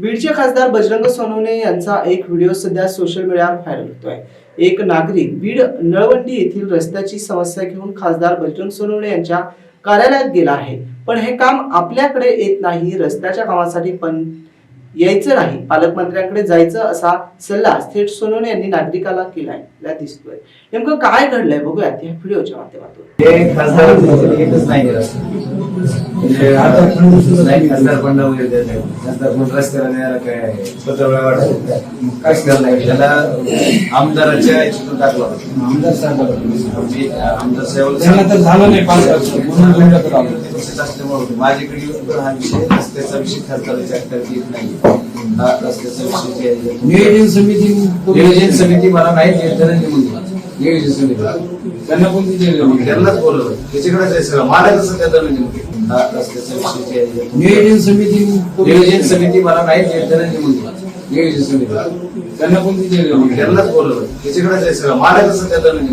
बीडचे खासदार बजरंग सोनवणे यांचा एक व्हिडिओ सध्या सोशल मीडियावर व्हायरल होतोय. एक नागरिक बीड नळवंडी येथील रस्त्याची समस्या घेऊन खासदार बजरंग सोनवणे यांच्या कार्यालयात गेला आहे. पण हे काम आपल्याकडे येत नाही रस्त्याच्या कामासाठी पण यायचं नाही. पालकमंत्र्यांकडे जायचं असा सल्ला थेट सोनवणे यांनी नागरिकाला केलाय. दिसतोय. नेमकं काय घडलंय बघूयात या व्हिडिओच्या माध्यमातून. म्हणजे आता खासदार पण खासदार रस्त्याला न्यायला काय? वाटत काहीच त्याला आमदाराच्या याच्यातून टाकला आमदार साहेब आमदार साहेब त्यांना झालं नाही पाच वर्ष. म्हणून तुमच्याकडे आलो. तसंच असल्यामुळे होतं. माझ्याकडे येऊन पण हा विषय रस्त्याचा विषय खासदाराच्या येत नाही. हा रस्त्याचा विषय नियोजन समिती नियोजन समिती मला नाही निर्धारण नियोजन समिती. त्यांना कोणती. त्यांनाच बोलवलं. त्याच्याकडे मला कसं त्या दरम्यान हा रस्त्याचा विषय जे आहे नियोजन समिती नियोजन समिती मला नाही निर्धारण नियोजन समिती. त्यांना कोणती. त्यांनाच बोलवलं. त्याच्याकडे जायचं सगळं मला कसं त्या दरम्यान